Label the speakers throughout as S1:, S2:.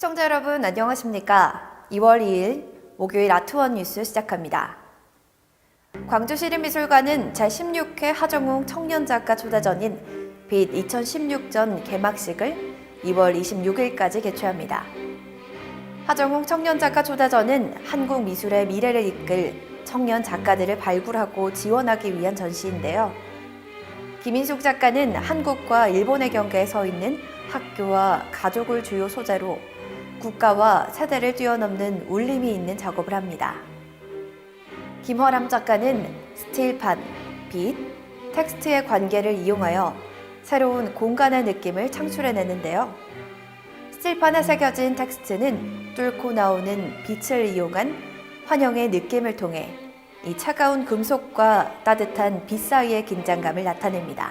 S1: 시청자 여러분 안녕하십니까? 2월 2일 목요일 아트원 뉴스 시작합니다. 광주시립미술관은 제16회 하정웅 청년작가 초대전인 빛 2016전 개막식을 2월 26일까지 개최합니다. 하정웅 청년작가 초대전은 한국 미술의 미래를 이끌 청년 작가들을 발굴하고 지원하기 위한 전시인데요. 김인숙 작가는 한국과 일본의 경계에 서 있는 학교와 가족을 주요 소재로 국가와 세대를 뛰어넘는 울림이 있는 작업을 합니다. 김화람 작가는 스틸판, 빛, 텍스트의 관계를 이용하여 새로운 공간의 느낌을 창출해내는데요. 스틸판에 새겨진 텍스트는 뚫고 나오는 빛을 이용한 환영의 느낌을 통해 이 차가운 금속과 따뜻한 빛 사이의 긴장감을 나타냅니다.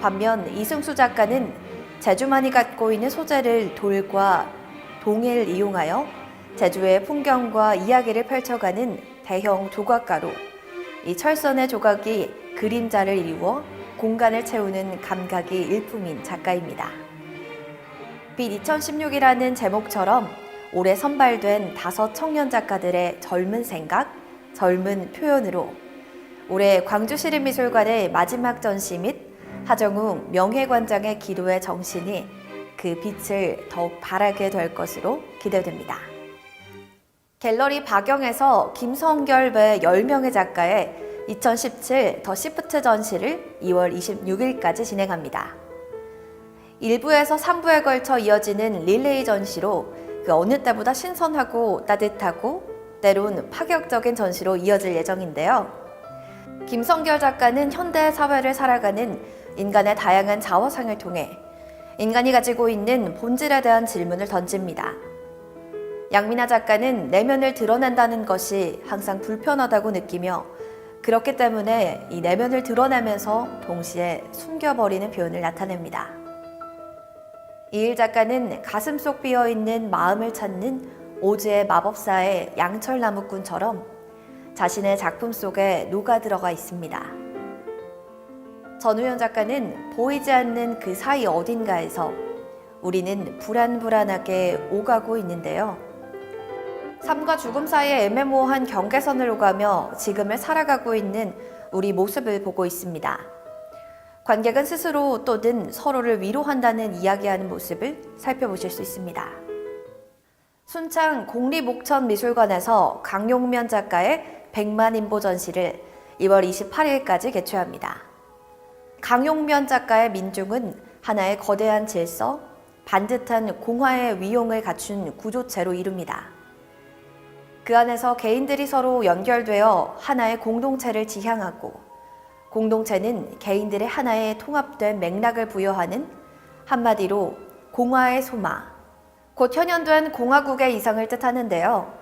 S1: 반면 이승수 작가는 제주만이 갖고 있는 소재를 돌과 동해를 이용하여 제주의 풍경과 이야기를 펼쳐가는 대형 조각가로 이 철선의 조각이 그림자를 이루어 공간을 채우는 감각이 일품인 작가입니다. 빛 2016이라는 제목처럼 올해 선발된 다섯 청년 작가들의 젊은 생각, 젊은 표현으로 올해 광주시립미술관의 마지막 전시 및 하정웅 명예관장의 기도의 정신이 그 빛을 더욱 바라게 될 것으로 기대됩니다. 갤러리 박영에서 김성결 외 10명의 작가의 2017 더 시프트 전시를 2월 26일까지 진행합니다. 1부에서 3부에 걸쳐 이어지는 릴레이 전시로 그 어느 때보다 신선하고 따뜻하고 때론 파격적인 전시로 이어질 예정인데요. 김성결 작가는 현대 사회를 살아가는 인간의 다양한 자화상을 통해 인간이 가지고 있는 본질에 대한 질문을 던집니다. 양민아 작가는 내면을 드러낸다는 것이 항상 불편하다고 느끼며 그렇기 때문에 이 내면을 드러내면서 동시에 숨겨버리는 표현을 나타냅니다. 이일 작가는 가슴 속 비어 있는 마음을 찾는 오즈의 마법사의 양철 나무꾼처럼 자신의 작품 속에 녹아 들어가 있습니다. 전우현 작가는 보이지 않는 그 사이 어딘가에서 우리는 불안불안하게 오가고 있는데요. 삶과 죽음 사이의 애매모호한 경계선을 오가며 지금을 살아가고 있는 우리 모습을 보고 있습니다. 관객은 스스로 또는 서로를 위로한다는 이야기하는 모습을 살펴보실 수 있습니다. 순창 국립옥천미술관에서 강용면 작가의 백만인보 전시를 2월 28일까지 개최합니다. 강용면 작가의 민중은 하나의 거대한 질서, 반듯한 공화의 위용을 갖춘 구조체로 이룹니다. 그 안에서 개인들이 서로 연결되어 하나의 공동체를 지향하고 공동체는 개인들의 하나의 통합된 맥락을 부여하는 한마디로 공화의 소마, 곧 현현된 공화국의 이상을 뜻하는데요.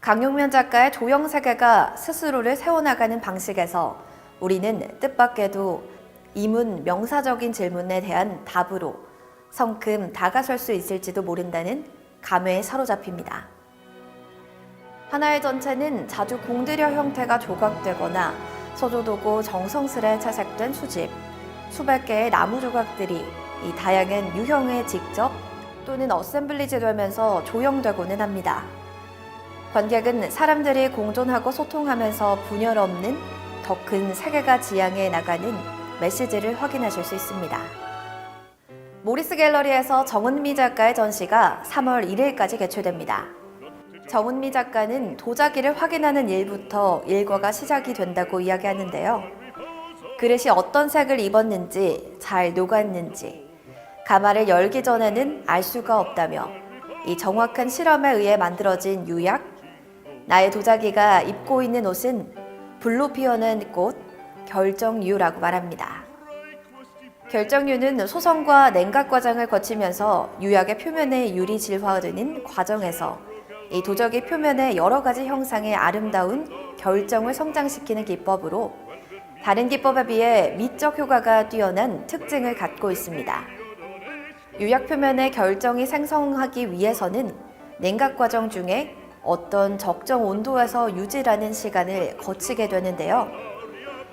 S1: 강용면 작가의 조형 세계가 스스로를 세워나가는 방식에서 우리는 뜻밖에도 이문 명사적인 질문에 대한 답으로 성큼 다가설 수 있을지도 모른다는 감회에 사로잡힙니다. 하나의 전체는 자주 공들여 형태가 조각되거나 서조도고 정성스레 채색된 수집, 수백 개의 나무 조각들이 이 다양한 유형에 직접 또는 어셈블리지 되면서 조형되고는 합니다. 관객은 사람들이 공존하고 소통하면서 분열 없는 더 큰 세계가 지향해 나가는 메시지를 확인하실 수 있습니다. 모리스 갤러리에서 정은미 작가의 전시가 3월 1일까지 개최됩니다. 정은미 작가는 도자기를 확인하는 일부터 일과가 시작이 된다고 이야기하는데요. 그릇이 어떤 색을 입었는지, 잘 녹았는지, 가마를 열기 전에는 알 수가 없다며 이 정확한 실험에 의해 만들어진 유약, 나의 도자기가 입고 있는 옷은 불로 피어난 꽃, 결정유라고 말합니다. 결정유는 소성과 냉각 과정을 거치면서 유약의 표면에 유리 질화되는 과정에서 이 도자기 표면의 여러 가지 형상의 아름다운 결정을 성장시키는 기법으로 다른 기법에 비해 미적 효과가 뛰어난 특징을 갖고 있습니다. 유약 표면의 결정이 생성하기 위해서는 냉각 과정 중에 어떤 적정 온도에서 유지라는 시간을 거치게 되는데요.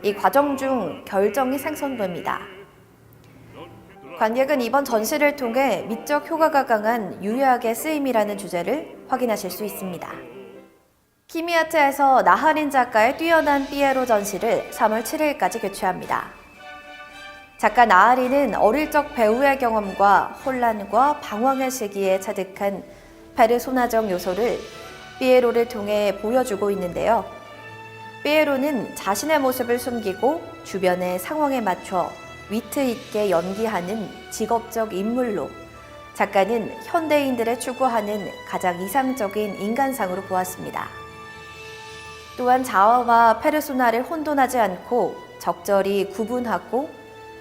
S1: 이 과정 중 결정이 생성됩니다. 관객은 이번 전시를 통해 미적 효과가 강한 유효하게 쓰임이라는 주제를 확인하실 수 있습니다. 키미아트에서 나하린 작가의 뛰어난 삐에로 전시를 3월 7일까지 개최합니다. 작가 나하린은 어릴 적 배우의 경험과 혼란과 방황의 시기에 차득한 페르소나적 요소를 삐에로를 통해 보여주고 있는데요. 삐에로는 자신의 모습을 숨기고 주변의 상황에 맞춰 위트 있게 연기하는 직업적 인물로 작가는 현대인들의 추구하는 가장 이상적인 인간상으로 보았습니다. 또한 자아와 페르소나를 혼돈하지 않고 적절히 구분하고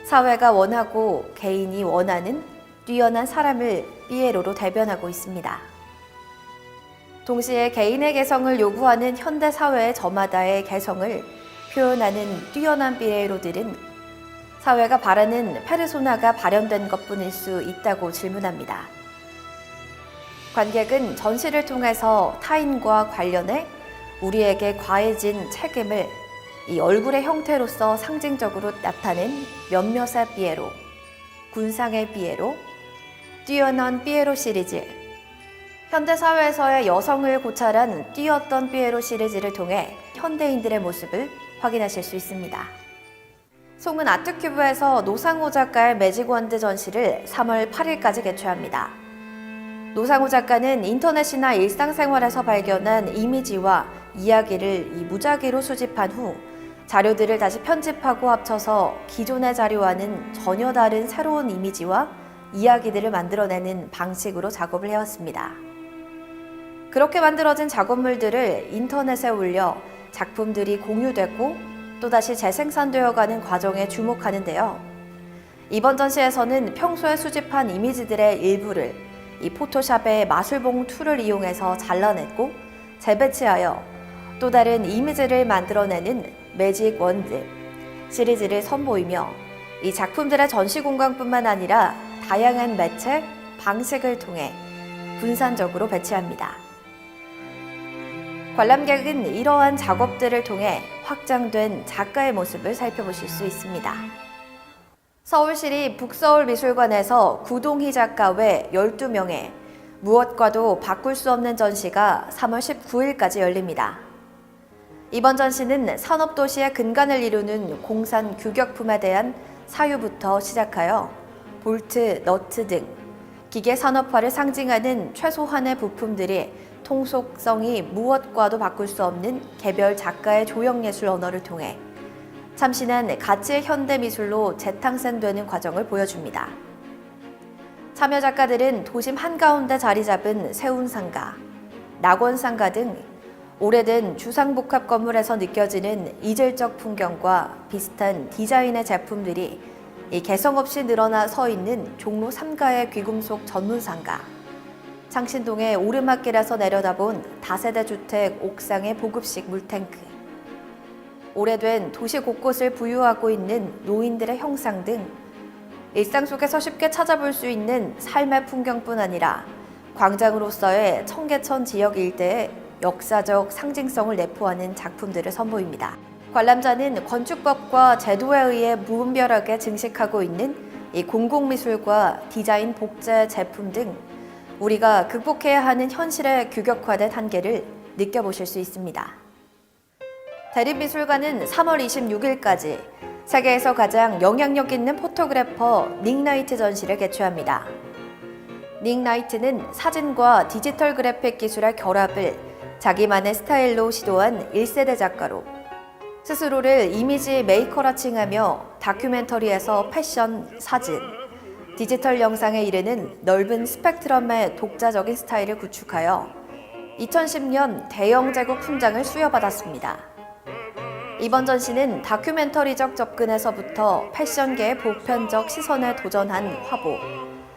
S1: 사회가 원하고 개인이 원하는 뛰어난 사람을 삐에로로 대변하고 있습니다. 동시에 개인의 개성을 요구하는 현대 사회의 저마다의 개성을 표현하는 뛰어난 삐에로들은 사회가 바라는 페르소나가 발현된 것 뿐일 수 있다고 질문합니다. 관객은 전시를 통해서 타인과 관련해 우리에게 과해진 책임을 이 얼굴의 형태로서 상징적으로 나타낸 몇몇의 삐에로, 군상의 삐에로, 뛰어난 삐에로 시리즈, 현대 사회에서의 여성을 고찰한 뛰었던 삐에로 시리즈를 통해 현대인들의 모습을 확인하실 수 있습니다. 송은 아트큐브에서 노상호 작가의 매직 원드 전시를 3월 8일까지 개최합니다. 노상호 작가는 인터넷이나 일상생활에서 발견한 이미지와 이야기를 이 무작위로 수집한 후 자료들을 다시 편집하고 합쳐서 기존의 자료와는 전혀 다른 새로운 이미지와 이야기들을 만들어내는 방식으로 작업을 해왔습니다. 그렇게 만들어진 작업물들을 인터넷에 올려 작품들이 공유되고 또다시 재생산되어 가는 과정에 주목하는데요. 이번 전시에서는 평소에 수집한 이미지들의 일부를 이 포토샵의 마술봉 툴을 이용해서 잘라냈고 재배치하여 또 다른 이미지를 만들어내는 매직 원드 시리즈를 선보이며 이 작품들의 전시 공간뿐만 아니라 다양한 매체, 방식을 통해 분산적으로 배치합니다. 관람객은 이러한 작업들을 통해 확장된 작가의 모습을 살펴보실 수 있습니다. 서울시립 북서울미술관에서 구동희 작가 외 12명의 무엇과도 바꿀 수 없는 전시가 3월 19일까지 열립니다. 이번 전시는 산업도시의 근간을 이루는 공산 규격품에 대한 사유부터 시작하여 볼트, 너트 등 기계 산업화를 상징하는 최소한의 부품들이 통속성이 무엇과도 바꿀 수 없는 개별 작가의 조형예술 언어를 통해 참신한 가치의 현대 미술로 재탕생되는 과정을 보여줍니다. 참여 작가들은 도심 한가운데 자리 잡은 세운상가, 낙원상가 등 오래된 주상복합 건물에서 느껴지는 이질적 풍경과 비슷한 디자인의 제품들이 이 개성 없이 늘어나 서 있는 종로 3가의 귀금속 전문상가, 창신동의 오르막길에서 내려다본 다세대 주택 옥상의 보급식 물탱크, 오래된 도시 곳곳을 부유하고 있는 노인들의 형상 등 일상 속에서 쉽게 찾아볼 수 있는 삶의 풍경뿐 아니라 광장으로서의 청계천 지역 일대의 역사적 상징성을 내포하는 작품들을 선보입니다. 관람자는 건축법과 제도에 의해 무분별하게 증식하고 있는 이 공공미술과 디자인 복제 제품 등 우리가 극복해야 하는 현실의 규격화된 한계를 느껴보실 수 있습니다. 대립미술관은 3월 26일까지 세계에서 가장 영향력 있는 포토그래퍼 닉나이트 전시를 개최합니다. 닉나이트는 사진과 디지털 그래픽 기술의 결합을 자기만의 스타일로 시도한 1세대 작가로 스스로를 이미지 메이커라 칭하며 다큐멘터리에서 패션, 사진, 디지털 영상에 이르는 넓은 스펙트럼의 독자적인 스타일을 구축하여 2010년 대영 제국 품장을 수여받았습니다. 이번 전시는 다큐멘터리적 접근에서부터 패션계의 보편적 시선에 도전한 화보,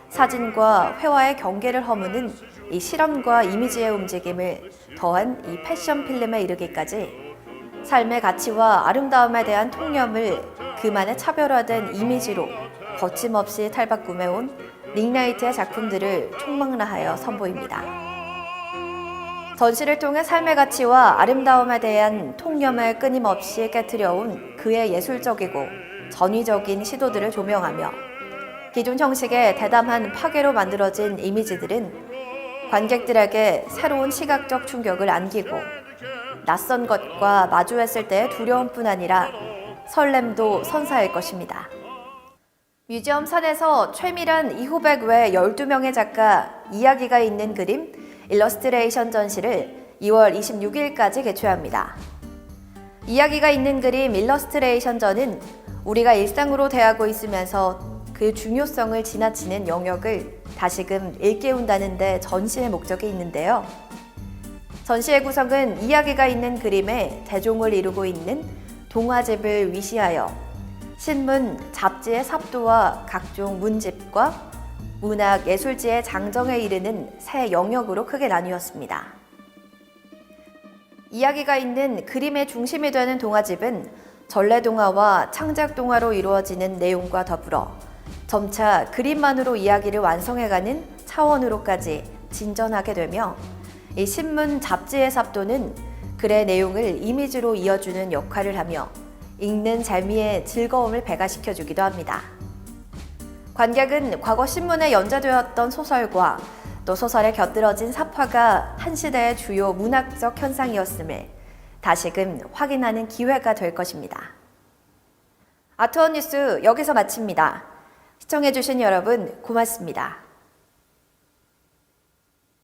S1: 사진과 회화의 경계를 허무는 이 실험과 이미지의 움직임을 더한 이 패션 필름에 이르기까지 삶의 가치와 아름다움에 대한 통념을 그만의 차별화된 이미지로 거침없이 탈바꿈해온 닉나이트의 작품들을 총망라하여 선보입니다. 전시를 통해 삶의 가치와 아름다움에 대한 통념을 끊임없이 깨뜨려온 그의 예술적이고 전위적인 시도들을 조명하며 기존 형식의 대담한 파괴로 만들어진 이미지들은 관객들에게 새로운 시각적 충격을 안기고 낯선 것과 마주했을 때의 두려움뿐 아니라 설렘도 선사할 것입니다. 뮤지엄 산에서 최밀한 이후백 외 12명의 작가 이야기가 있는 그림 일러스트레이션 전시를 2월 26일까지 개최합니다. 이야기가 있는 그림 일러스트레이션 전은 우리가 일상으로 대하고 있으면서 그 중요성을 지나치는 영역을 다시금 일깨운다는 데 전시의 목적이 있는데요. 전시의 구성은 이야기가 있는 그림에 대종을 이루고 있는 동화집을 위시하여 신문, 잡지의 삽도와 각종 문집과 문학, 예술지의 장정에 이르는 세 영역으로 크게 나뉘었습니다. 이야기가 있는 그림의 중심이 되는 동화집은 전래동화와 창작동화로 이루어지는 내용과 더불어 점차 그림만으로 이야기를 완성해가는 차원으로까지 진전하게 되며 이 신문 잡지의 삽도는 글의 내용을 이미지로 이어주는 역할을 하며 읽는 재미의 즐거움을 배가시켜 주기도 합니다. 관객은 과거 신문에 연재되었던 소설과 또 소설에 곁들어진 사파가 한 시대의 주요 문학적 현상이었음을 다시금 확인하는 기회가 될 것입니다. 아트원 뉴스 여기서 마칩니다. 시청해주신 여러분 고맙습니다.